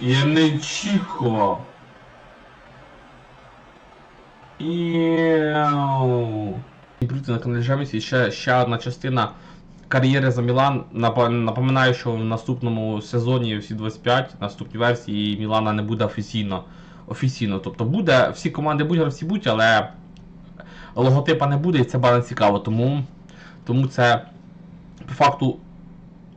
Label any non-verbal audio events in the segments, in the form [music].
Я не. Іу. І на каналі Жемісі ще, ще одна частина кар'єри за Мілан. Напоминаю, що в наступному сезоні всі 25, наступній версії Мілана не буде офіційно. Офіційно. Тобто буде, всі команди будуть, гравці будуть, але логотипа не буде і це буде цікаво. Тому, тому це по факту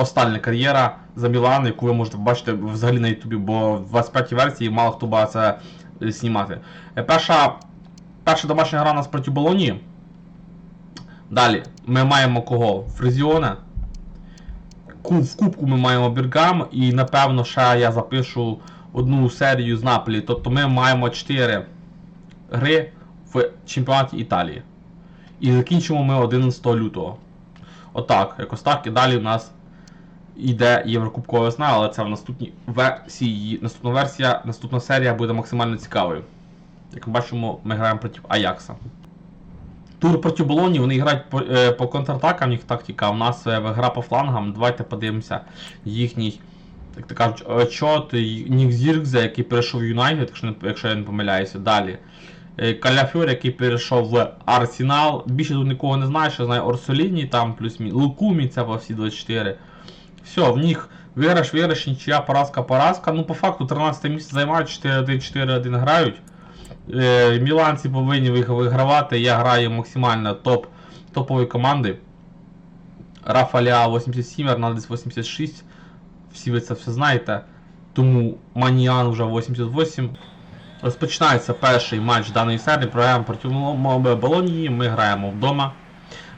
остання кар'єра за Мілан, яку ви можете побачити взагалі на Ютубі, бо в 25 версії мало хто буде це знімати. Е, Перша, перша домашня гра у нас проти Болоні. Далі ми маємо кого? Фризіоне. Ку- В кубку ми маємо Біргам і напевно ще я запишу одну серію з Наполі. Тобто ми маємо 4 гри в чемпіонаті Італії. І закінчимо ми 11 лютого. Отак, якось так. І далі в нас йде Єврокубкова весна, але це в наступній версії. Наступна версія, наступна серія буде максимально цікавою. Як ми бачимо, ми граємо проти Аякса. Тур проти Болоні, вони грають по, е, по контратакам, їх тактика. а У нас е, гра по флангам. Давайте подивимося їхній, як то кажуть, отчот Нік Зіркзе, який перейшов в Юнайтед, якщо, я не помиляюся. Далі. Е, Каляфьор, який перейшов в Арсенал. Більше тут нікого не знаю, що знаю Орсоліні, там плюс мі. Лукумі, це по всі 24. Все, в них виграш, виграш, нічия, поразка, поразка. Ну, по факту 13 місце займають, 4-1-4-1 грають. Е, Міланці повинні вигравати. Я граю максимально топ, топові команди. Рафа Ляа 87, Арнальдес 86. Всі ви це все знаєте. Тому Маніан вже 88. Розпочинається перший матч даної серії. Програємо проти Болонії. Ми граємо вдома.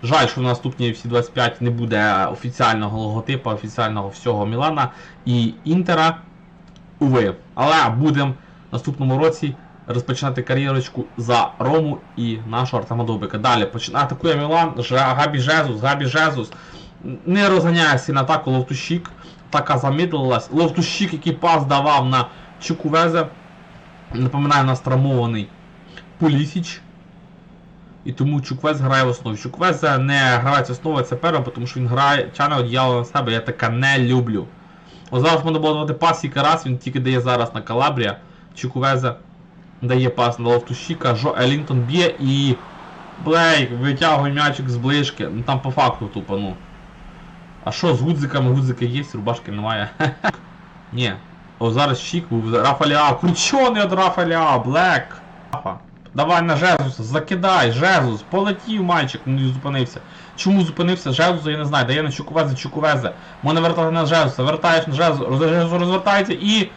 Жаль, що в наступній всі 25 не буде офіціального логотипу, офіціального всього Мілана і Інтера. Уви. Але будемо в наступному році розпочинати кар'єрочку за Рому і нашого Артема Довбика. Далі атакує Мілан, Габі Жезус, Габі Жезус. Не розганяє сильно атаку Ловтущик. Така замедлилась. Ловтущик, який пас давав на Чукувезе. Напоминаю, нас травмований Пулісіч. І тому Чуквез грає в основі. Чуквез не гравець основи, це перше, тому що він грає, тяне одіяло на себе, я таке не люблю. Ось зараз можна було давати пас тільки раз, він тільки дає зараз на Калабрія. Чуквеза дає пас на Лофтущика, Жо Елінтон б'є і. Блейк витягує м'ячик з ближки. Ну там по факту тупо, ну. А що з гудзиками? Гудзики є, рубашки немає. [laughs] Ні. О, зараз щік був Рафаля. Кручений від Рафаля, Блек. Давай на Жезуса, закидай, Жезус, полетів мальчик, ну і зупинився. Чому зупинився Жезуса, я не знаю, дає на Чукувезе, Чукувезе. Можна вертати на Жезуса, вертаєш на Жезуса, Жезус розвертається і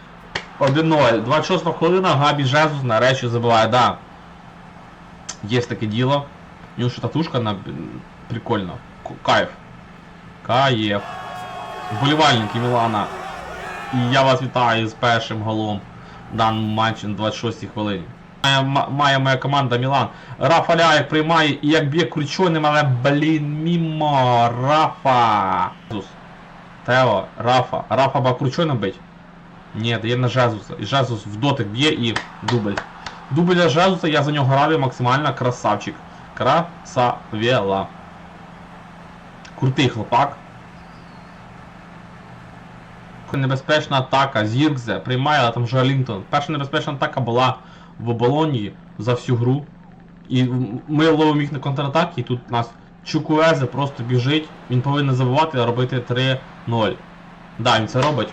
1-0. 26 хвилина, Габі Жезус нарешті забиває, да. Є таке діло. У нього татушка на... прикольно. Кайф. Кайф. Вболівальники Мілана. І я вас вітаю з першим голом в даному матчі на 26-й хвилині. Має, моя команда Мілан. Рафа Ляєк приймає і як б'є крученим, але блін, мімо. Рафа. Тео, Рафа. Рафа ба крученим бить? Ні, дає на Жезуса. І Жезус в дотик б'є і дубль. Дубль Жезуса, я за нього радий максимально красавчик. Красавела. Крутий хлопак. Небезпечна атака, Зіркзе приймає, але там вже Лінтон. Перша небезпечна атака була в оболоні за всю гру. І ми ловимо їх на контратаки, і тут у нас Чукуезе просто біжить, він повинен забивати, а робити 3-0. Да, він це робить.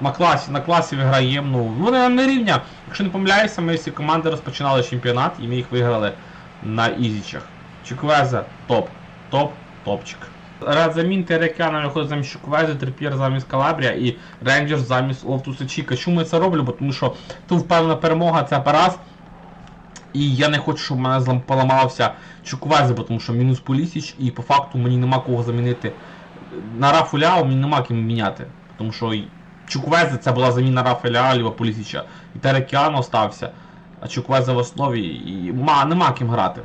На класі, на класі виграємо. Ну, вони не рівня. Якщо не помиляюся, ми всі команди розпочинали чемпіонат і ми їх виграли на ізічах. Чуквезе топ. Топ, топчик. Рад замін Терекяна замість Чуквези, Трип'єр замість Калабрія і Рейнджерс замість Лофтуса Чіка. Чому я це роблю? Бо тому що тут впевнена перемога це раз. І я не хочу, щоб в мене поламався Чуквези, бо тому що мінус Полісіч, і по факту мені нема кого замінити. На Рафу Ляо мені нема ким міняти. Тому що й Чуквези це була заміна Рафа Ляо, Ліва Полісіча. І Терекіан остався. А Чуквеза в основі і ма, нема ким грати.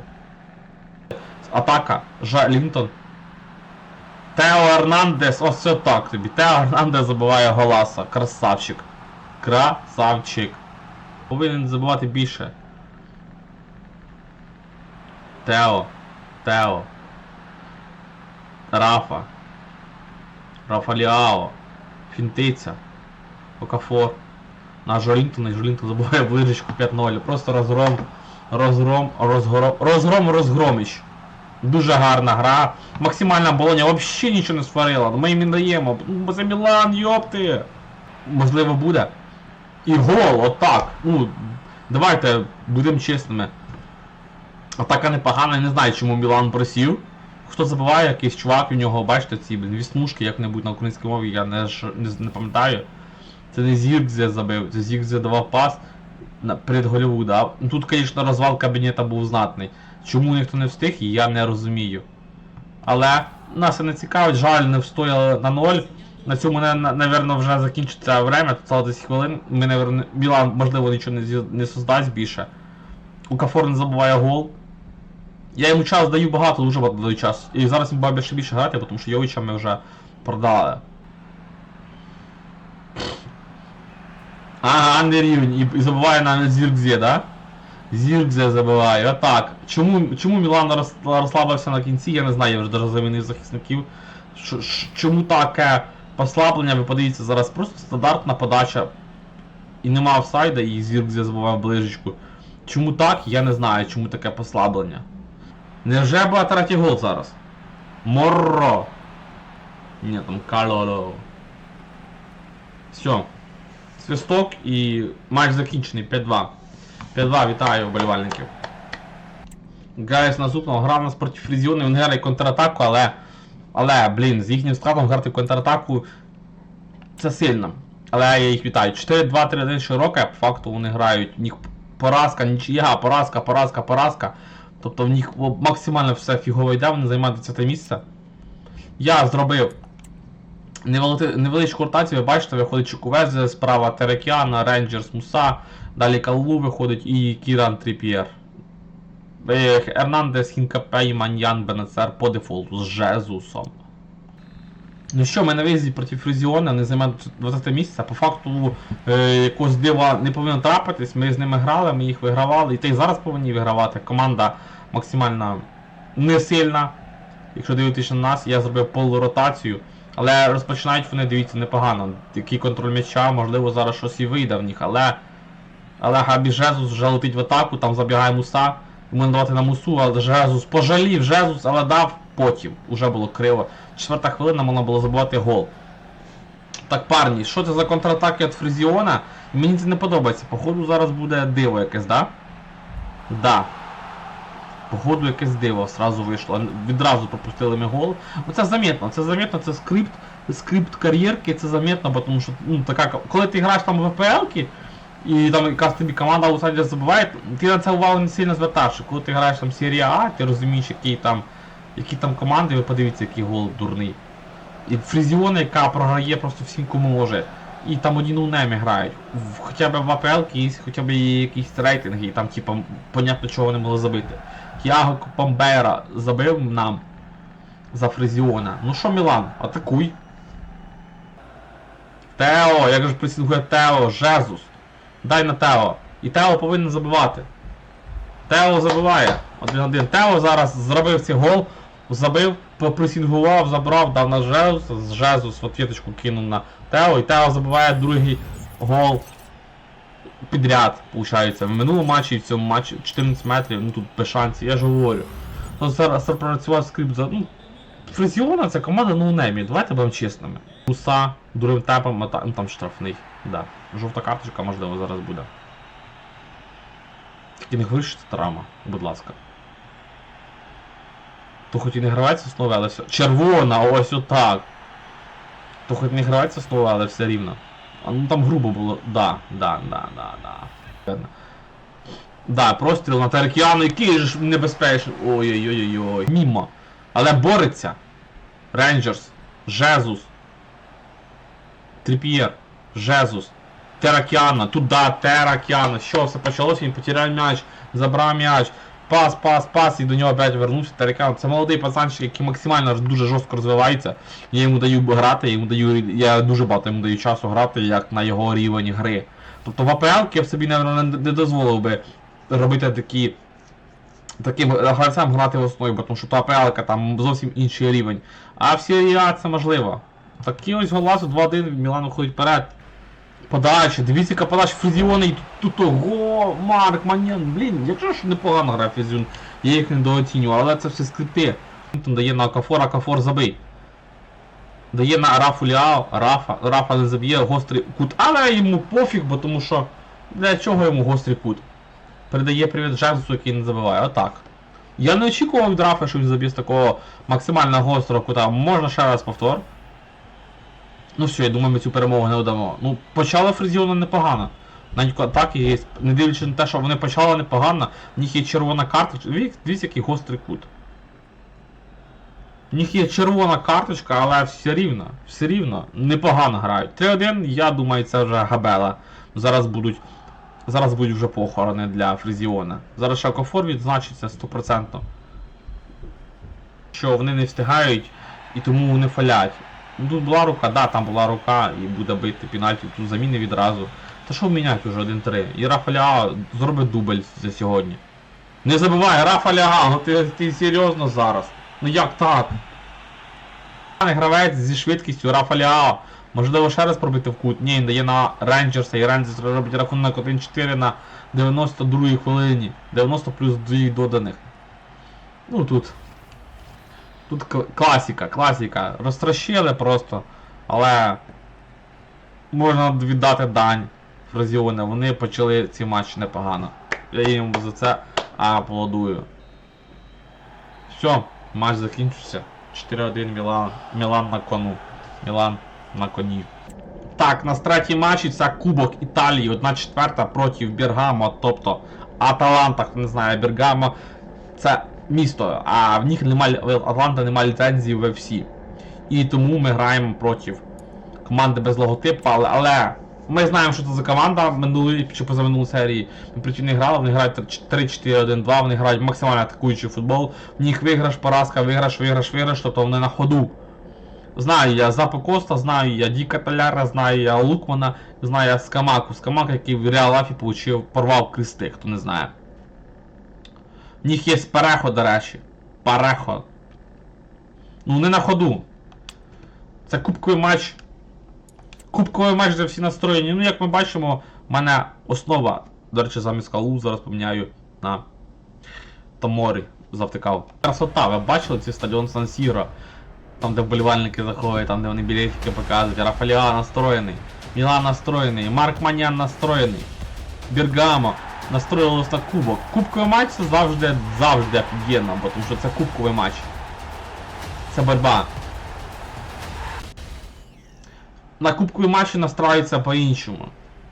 Атака, Жа Лінтон. Тео Ернандес, ось це так тобі. Тео Ернандес забиває голаса. Красавчик. Красавчик. Повинен забивати більше. Тео. Тео. Рафа. Рафа Ліао. Фінтиця. Окафор. На Жолінтона, і Жолінтон забуває ближечку 5-0. Просто розгром, розгром, розгром, розгром, розгроміч. Дуже гарна гра. Максимальна болоня взагалі нічого не створила. Ми їм не даємо. Ну, це Мілан, йопти. Можливо буде. І гол, отак. Ну, давайте будемо чесними. Атака непогана, не знаю, чому Мілан просів. Хто забуває, якийсь чувак, у нього, бачите, ці віснушки, як-небудь на українській мові, я не, не, не пам'ятаю. Це не Зіркзе забив, це Зіркзе давав пас на, перед Голлівуда. Ну, Тут, звісно, розвал кабінета був знатний. Чому ніхто не встиг, я не розумію. Але нас не цікавить, жаль, не встояли на ноль. На цьому, не- на- напевно, вже закінчиться время, тут стало 10 хвилин. Ми, наверно, Мілан, можливо, нічого не, не создасть більше. Укафор не забуває гол. Я йому час даю багато, дуже багато даю час. І зараз він буде ще більше грати, тому що Йовича ми вже продали. Ага, Андрій рівень. І, і забуває на Зіркзе, да? Зіркзе забиває. Отак. Чому, чому Мілан роз, розслабився на кінці, я не знаю, я вже даже замінив захисників. Ш- чому таке послаблення, ви подивіться, зараз просто стандартна подача. І нема офсайда, і Зіркзе забуває ближечку. Чому так, я не знаю, чому таке послаблення. Невже була третій гол зараз? Морро! Ні, там Калоло. Все. Свисток і матч закінчений 5-2. 5-2, вітаю вболівальників. Гайс наступного грав нас проти Фрізіони, він грає контратаку, але. Але, блін, з їхнім складом грати контратаку це сильно. Але я їх вітаю. 4-2-3-1 широке, по факту вони грають. У них поразка, нічия, поразка, поразка, поразка. Тобто в них максимально все фігово йде, вони займають 10 місце. Я зробив невеличку ротацію, ви бачите, виходить Чукувезе, справа Терекіана, Рейнджерс Муса, далі Каллу виходить і Кіран Тріп'єр. Ернандес, Хінкапе і Маньян Бенецер по дефолту з Жезусом. Ну що, ми на виїзді проти Фрізіона, вони займають 20 місце. По факту е, якогось дива не повинно трапитись. Ми з ними грали, ми їх вигравали. І та й зараз повинні вигравати. Команда максимально не сильна. Якщо дивитися на нас, я зробив полуротацію. Але розпочинають вони, дивіться, непогано. Такий контроль м'яча, можливо, зараз щось і вийде в них, але. Але Габі Жезус вже летить в атаку, там забігає Муса. Йому давати на Мусу, але Жезус пожалів Жезус, але дав потім. Уже було криво. Четверта хвилина можна було забувати гол. Так, парні, що це за контратаки від Фрізіона? Мені це не подобається. Походу зараз буде диво якесь, да? Да. Походу якесь диво сразу вийшло. Відразу пропустили ми гол. Оце замітно, це замітно, це скрипт, скрипт кар'єрки, це замітно, тому що ну, така, коли ти граєш там в ВПЛ-ки, і там якась тобі команда аутсайдер забуває, ти на це увагу не сильно звертаєш. Коли ти граєш там Серія А, ти розумієш, які там, які там команди, ви подивіться, який гол дурний. І Фрізіона, яка програє просто всім, кому може. І там один у немі грають. Хоча б в АПЛ хоча б є якісь рейтинги, і там, типа, понятно, чого вони могли забити. Тіаго Помбера забив нам за Фризіона. Ну що, Мілан, атакуй. Тео, як же присінгує Тео, Жезус. Дай на Тео. І Тео повинен забивати. Тео забиває. 1-1. Тео зараз зробив цей гол, забив, попресінгував, забрав, дав на Жезус, Жезус в отвіточку кинув на Тео, і Тео забиває другий гол підряд, виходить. В минулому матчі і в цьому матчі 14 метрів, ну тут без шансів, я ж говорю. Ну, зараз запрацював скрипт за. Ну, Фризіона це команда ноунеймі, давайте будемо чесними. Уса, дурим темпом, а ну там штрафний. Да. Жовта карточка, можливо, зараз буде. Тільки не говори, що це травма, будь ласка. То хоч і не гравається основи, але все. Червона, ось отак. То хоч не гравається основи, але все рівно. Ну там грубо було. Да, да, да, да, да. Да, простріл на Таркіану, який ж небезпечний. Ой-ой-ой-ой. Мімо. Але бореться. Рейнджерс. Жезус. Тріп'єр. Жезус. Теракіана. Туда, Теракіана. Що, все почалося, він потеряв м'яч, забрав м'яч. Пас, пас, пас, і до нього опять вернувся Теракіан. Це молодий пацанчик, який максимально дуже жорстко розвивається. Я йому даю грати, йому даю. Я дуже багато йому даю часу грати, як на його рівень гри. Тобто в АПЛ я б собі не, не, дозволив би робити такі. Таким гравцям грати в основі, бо тому що то АПЛ там зовсім інший рівень. А в Серії А це можливо. Такі ось голасу 2-1 Мілан виходить вперед. Подача, дивіться, яка подача Фрізіони і тут, тут го, Марк, Маньян, блін, якщо ж непогано грає Фрізіон, я їх недооцінював, але це все скрипти. Там дає на Акафор, Акафор забий. Дає на Рафу Ліао, Рафа, Рафа не заб'є гострий кут, але йому пофіг, бо тому що для чого йому гострий кут? Передає привіт Жезусу, який не забиває, отак. Я не очікував від Рафа, що він заб'є з такого максимально гострого кута. Можна ще раз повтор. Ну все, я думаю, ми цю перемогу не дамо. Ну, почали Фрезіона непогано. Навіть атаки є, не дивлячись на те, що вони почали непогано, в них є червона карточка. Диві- Дивіться, який гострий кут. В них є червона карточка, але все рівно, все рівно, непогано грають. 3-1, я думаю, це вже габела. Зараз будуть. Зараз будуть вже похорони для Фрізіона. Зараз Шакофор відзначиться 100%. Що вони не встигають і тому вони фалять. Ну тут була рука, да, там була рука і буде бити пенальті, тут заміни відразу. Та що міняти вже 1-3? І Рафа Ляа зробить дубль за сьогодні. Не забувай, Рафа Ляа, ну ти, ти серйозно зараз. Ну як так? Гравець зі швидкістю Рафа Ляа. Можливо ще раз пробити в кут. Ні, він дає на Рейнджерса і Рейнджерс робить рахунок 1-4 на 92-й хвилині. 90 плюс 2 доданих. Ну тут. Тут кл- класіка, класіка. Розтрощили просто. Але можна віддати дань Фразіоне. Вони почали ці матчі непогано. Я їм за це аплодую. Все, матч закінчився. 4-1 Мілан. Мілан на кону. Мілан на коні. Так, на третій матчі це Кубок Італії, 1 четверта проти Бергамо, тобто Аталанта, не знає, Бергамо це місто, а в них немає Атланта немає ліцензії в FC. І тому ми граємо проти команди без логотипу, але, але ми знаємо, що це за команда минулої чи позаминулої серії. Ми проти них грали, вони грають 3-4-1-2, вони грають максимально атакуючий футбол. В них виграш, поразка, виграш, виграш, виграш, тобто вони на ходу. Знаю я Запа Коста, знаю я Діка Таляра, знаю я Лукмана, знаю я Скамаку. Скамак, який в Реалафі получив, порвав крести, хто не знає. В них є Парехо, до речі. Парехо. Ну не на ходу. Це кубковий матч. Кубковий матч, де всі настроєні. Ну, як ми бачимо, в мене основа, до речі, замість калу зараз поміняю на Томорі. Завтикав. Красота, ви бачили цей стадіон Сан Сіро? Там, де вболівальники заходять, там, де вони білетики показують. Рафаліа настроєний. Мілан настроєний. Марк Манян настроєний. Бергамо настроїлось на кубок. Кубковий матч це завжди завжди офігенно, бо тому що це кубковий матч. Це боротьба. На кубкові матчі настраюються по-іншому.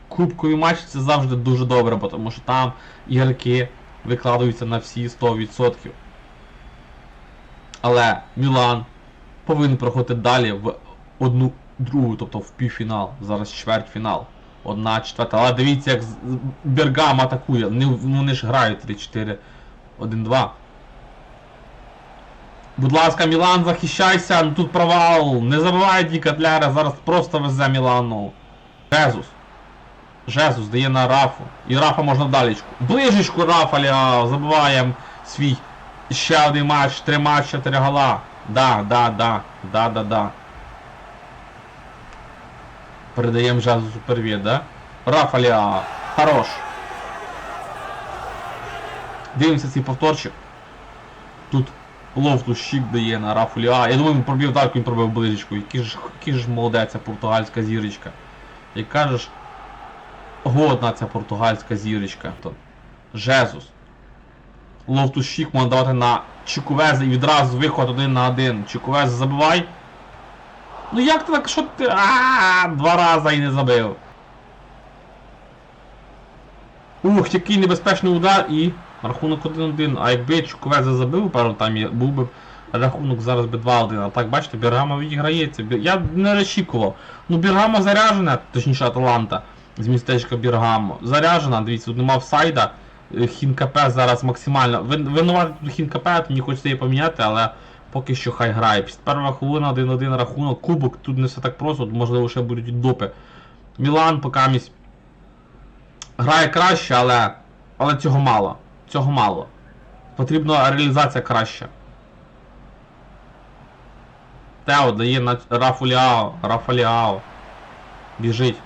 Кубкові матчі це завжди дуже добре, тому що там ігроки викладаються на всі 100%. Але Мілан повинен проходити далі в одну другу, тобто в півфінал. Зараз чвертьфінал. Одна четверта. Але дивіться, як Бергам атакує. Вони, вони ж грають 3-4. 1-2. Будь ласка, Мілан, захищайся, ну тут провал. Не забувай Ді Катляра, зараз просто везе Мілану. Жезус. Жезус дає на Рафу. І Рафа можна вдалічку. Ближечку Рафа Ля, забуваємо свій ще один матч, три матчі, три гола. Да, да, да, да, да, да. Передаємо Жезусу привіт, да? Рафа Ля, хорош. Дивимося цей повторчик. Тут лофту щік дає на Рафу Ліа. Я думаю, він пробив так, він пробив ближечку. Який ж, який ж молодець португальська зірочка. Як кажеш, годна ця португальська зірочка. Жезус. Лофту щік можна давати на Чукувеза і відразу виход один на один. Чукувез забивай. Ну як ти так, що ти. А, два рази і не забив. Ух, який небезпечний удар і рахунок 1-1. А якби Чуковеза забив пару там був би рахунок зараз би 2-1. А так бачите, Бергамо відіграється. Я не розчікував. Ну Бергамо заряджена, точніше Аталанта з містечка Бергамо. Заряджена, дивіться, тут нема офсайда. Е, Хінкапе зараз максимально. Вин- Винуватий тут Хінкапе, мені хочеться її поміняти, але поки що хай грає. Перша хвилина 1-1 рахунок. Кубок тут не все так просто, можливо ще будуть допи. Мілан поки місь грає краще, але. Але цього мало. Цього мало. Потрібна реалізація краща. Тео дає на Рафу Ліао. Рафа Ліао. Біжить.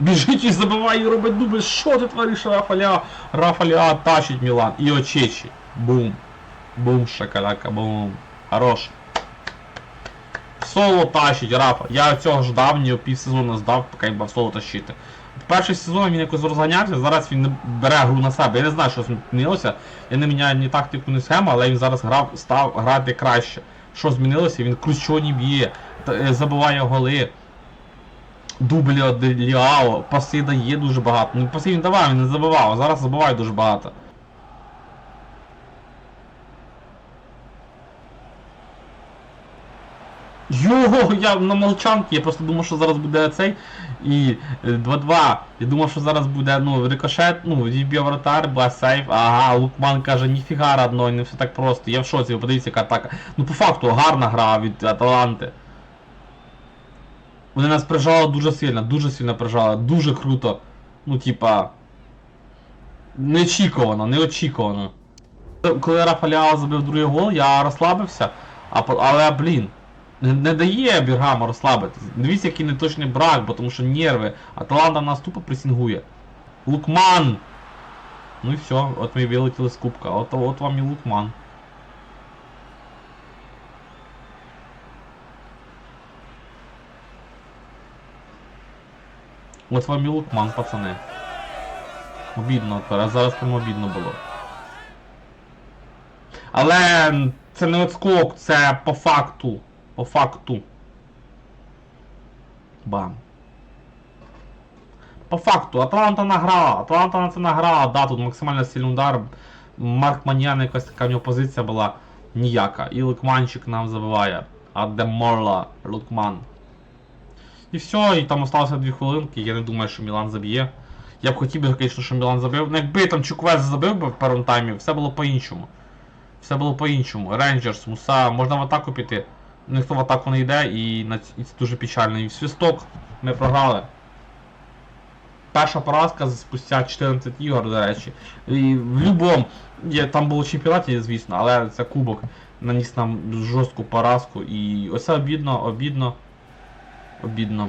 Біжить і забиває і робить дубль. Що ти твориш, Рафаля? Рафаля тащить Мілан. І очечі. Бум. Бум, шакаляка, бум. Хорош. Соло тащить, Рафа. Я цього ждав, мені півсезону здав, поки він бав соло тащити. Перший сезон він якось розганявся, зараз він не бере гру на себе. Я не знаю, що змінилося. Я не міняю ні тактику, ні схему, але він зараз грав, став грати краще. Що змінилося? Він кручоні б'є, е, забиває голи. Дублі Ліао, паси дає дуже багато. Ну паси він давав, він не забивав, а зараз забиває дуже багато. Його, я на молчанки, я просто думав, що зараз буде цей. І е, 2-2. Я думав, що зараз буде ну, рикошет, ну, відб'є вратар, була сейф. Ага, Лукман каже, ніфіга родной, не все так просто. Я в шоці, подивіться, яка атака. Ну по факту гарна гра від Аталанти. Вони нас прижали дуже сильно, дуже сильно прижали, дуже круто. Ну, типа. Неочікувано, неочікувано. Коли Рафаляо забив другий гол, я розслабився, а, але, блін, не, не дає Біргаму розслабитись. Дивіться, який неточний брак, бо тому що нерви. Аталанта нас тупо пресінгує. Лукман! Ну і все, от ми вилетіли з кубка. От, от вам і Лукман. От вам і Лукман, пацани. Обідно, а зараз прям обідно було. Але це не отскок, це по факту. По факту. Бам. По факту, Атланта награла. Атланта на це награла, да, тут максимально сильний удар. Марк Маньян якась така в нього позиція була ніяка. І Лукманчик нам забиває. Адеморла Лукман. І все, і там осталося 2 хвилинки, я не думаю, що Мілан заб'є. Я б хотів звісно, що Мілан забив. Ну якби там Чуквез забив би в першому таймі, все було по-іншому. Все було по-іншому. Рейнджерс, Муса, можна в атаку піти. Ніхто в атаку не йде і, це дуже печально. І в свісток ми програли. Перша поразка спустя 14 ігор, до речі. І в будь-якому, там було чемпіонаті, звісно, але це кубок наніс нам жорстку поразку. І оце обідно, обідно. Обідно.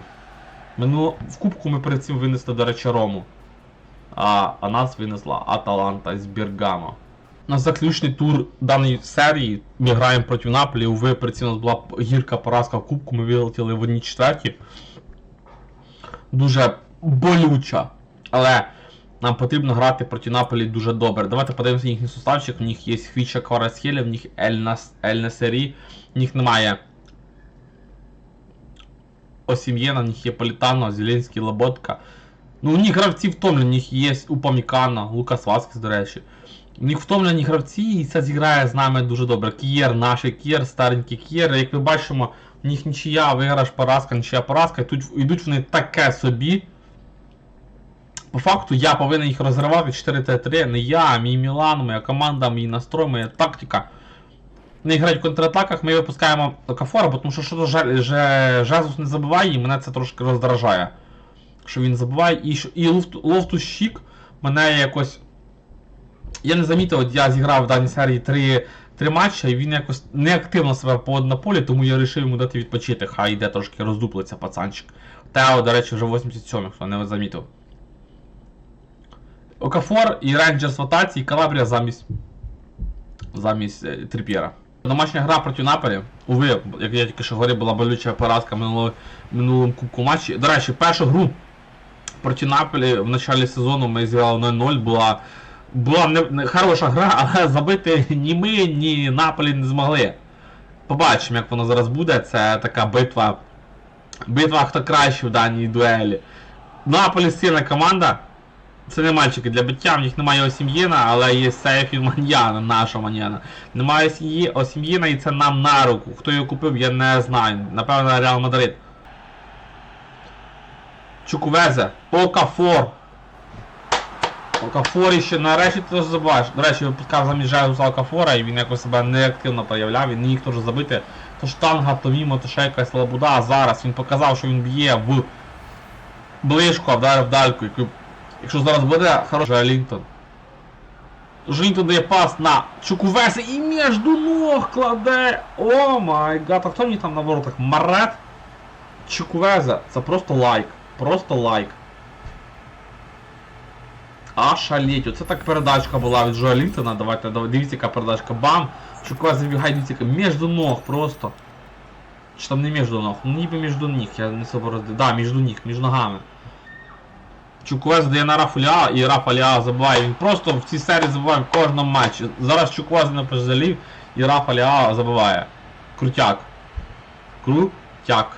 Минуло, в кубку ми перед цим винесли, до речі, Рому. А, а нас винесла Аталанта з Бергамо. На заключний тур даної серії ми граємо проти Наполі. Уви, перед цим у нас була гірка поразка в кубку, ми вилетіли в одній четверті. Дуже болюча. Але нам потрібно грати проти Наполі дуже добре. Давайте подивимося їхній суставчик. У них є Хвіча Кварасхелі, в них. Ель Насері, в них немає Осім'єна, в них є Політано, Зеленський, Лоботка. Ну, у них гравці втомлені, у них є Упамікана, Лукас Васкес, до речі. Них втомлені гравці, і це зіграє з нами дуже добре. Кієр, наш Кієр, старенький Кієр. Як ми бачимо, у них нічия, виграш, поразка, нічия, поразка. І тут йдуть вони таке собі. По факту я повинен їх розривати 4Т3. Не я, а мій Мілан, моя команда, мій настрой, моя тактика. Вони грають в контратаках, ми випускаємо Кафора, тому що що Же- Же- Жезус не забиває, і мене це трошки роздражає. Що він забиває. І, і Лофтус Щік мене якось. Я не замітив, от я зіграв в даній серії три, три матчі, і він якось неактивно себе поводив на полі, тому я вирішив йому дати відпочити. Хай йде трошки роздуплиться пацанчик. Тео, до речі, вже 87 хто не замітив. Окафор і Рейнджерс в атаці, і Калабрія замість. Замість е, Трип'єра. Домашня гра проти Наполі. Уви, як я тільки що говорив, була болюча поразка в минулому, минулому кубку матчі. До речі, першу гру проти Наполі в началі сезону ми зіграли 0-0, була, була не, хороша гра, [laughs] але забити ні ми, ні Наполі не змогли. Побачимо, як воно зараз буде. Це така битва. Битва хто краще в даній дуелі. Наполі сильна команда. Це не мальчики для биття, в них немає Осім'єна, але є сейф і Маньяна, нашого Маньяна. Немає Осім'єна і це нам на руку. Хто його купив, я не знаю. Напевно, Реал Мадрид. Чуквезе, Окафор. Окафор ще нарешті ти теж забуваєш. До речі, випускав замість Жезуса Окафора і він якось себе неактивно проявляв, він не міг теж забити. То штанга, то мімо, то ще якась лабуда, а зараз він показав, що він б'є в ближку, а вдарив дальку. Якщо зараз буде хороший Лінтон. Лінтон дає пас на Чукувеса і між ног кладе. О май гад, а хто мені там на воротах? Марет? Чуквеза, це просто лайк. Просто лайк. А шалеть, оце так передачка була від Джоа Лінтона. Давайте, давай, дивіться, яка передачка. Бам! Чуква забігає, дивіться, яка між ног просто. Чи там не між ног? Ну ніби між ніг, я не сообразив. Да, між ніг, між ногами. Чуквез дає на Рафаля і Рафаля забиває. Він просто в цій серії забиває в кожному матчі. Зараз Чуквез не пожалів і Рафаля забиває. Крутяк. Крутяк.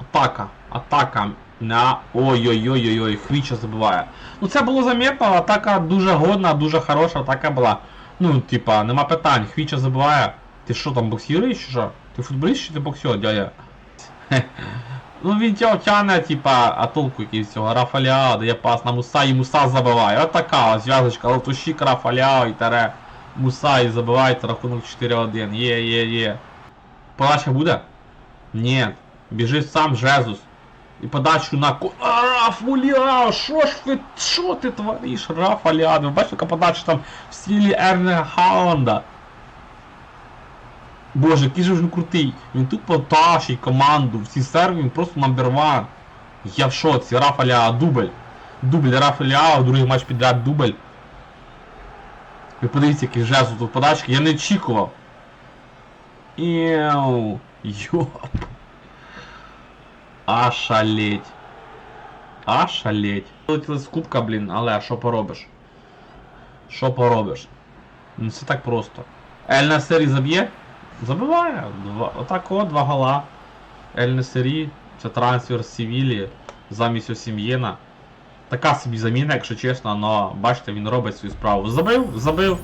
Атака. Атака. На. Ой-ой-ой-ой-ой, Хвіча забиває. Ну це було замітно, атака дуже годна, дуже хороша атака була. Ну, типа, нема питань, Хвіча забиває. Ти що там боксіруєш чи що? Ти футболіст чи ти боксер, дядя? [laughs] Ну він тя- тяне, типа, а толку якийсь цього Рафаля, дає пас на Муса і Муса забиває. От така зв'язочка, Латушік, Рафаля і тере. Муса і забивається рахунок 4-1. Є, є, є. Подача буде? Ні. Біжить сам Жезус. І подачу на ко... А, Рафуля! Що ж ви, що ти твориш, Рафаля? Ви бачите, яка подача там в стилі Ернега Хаунда. Боже, який же він крутий. Він тут потащить команду, всі серви, він просто номер ван. Я в шоці, Рафаля дубль. Дубль Рафаля, другий матч підряд дубль. Ви подивіться, який жезл тут подачки, я не очікував. Іу, йоп. Ашалеть. Ашалеть. Вилетіли з кубка, блін, але що поробиш? Що поробиш? Ну це так просто. Ель Насері заб'є? Забиває. Два, отак от, два гола. Ель Насері, це трансфер з Севілі замість Осім'єна. Така собі заміна, якщо чесно, але бачите, він робить свою справу. Забив, забив.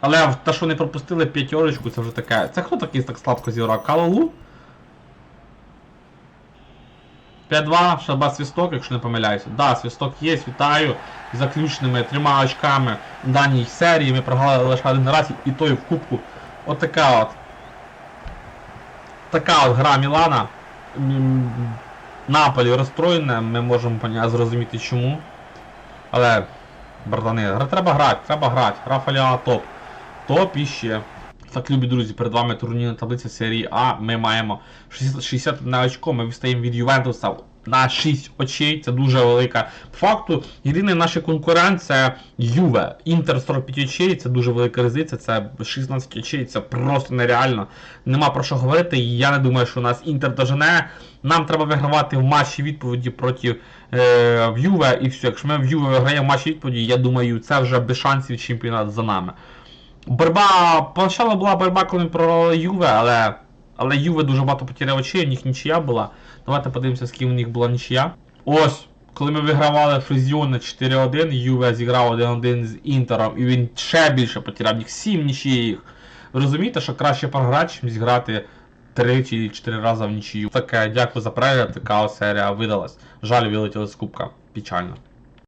Але те, що не пропустили п'ятерочку, це вже таке. Це хто такий так слабко зіграв? Калалу? 5-2, шаба свісток, якщо не помиляюся. Да, свісток є, вітаю. Заключними трьома очками даній серії. Ми програли лише один раз і той в кубку. От така от. Така от гра Мілана. Наполі розстроєне, ми можемо зрозуміти чому. Але, братани, треба грати, треба грати. Рафаля топ. Топ іще. Так, любі друзі, перед вами турнірна таблиця серії А. Ми маємо 60 61 очко, ми відстаємо від Ювентуса на 6 очей, це дуже велика. Факту, єдиний наш конкурент це Юве. Інтер 45 очей, це дуже велика різниця, це 16 очей, це просто нереально. Нема про що говорити, я не думаю, що у нас Інтер дожене. Нам треба вигравати в матчі відповіді проти е, Юве, і все. Якщо ми в Юве виграємо в матчі відповіді, я думаю, це вже без шансів чемпіонат за нами. Борьба. Поначалу була борьба, коли програли Юве, але. Але Юве дуже багато потеряв очей, у них нічия була. Давайте подивимося, з ким у них була нічия. Ось, коли ми вигравали Фризіони 4-1, Юве зіграв 1-1 з Інтером, і він ще більше потеряв, у них 7 нічиїх. Ви розумієте, що краще програти, ніж зіграти 3 чи 4 рази в нічию. Таке, дякую за перегляд, така серія видалась. Жаль, вилетіли з кубка. Печально.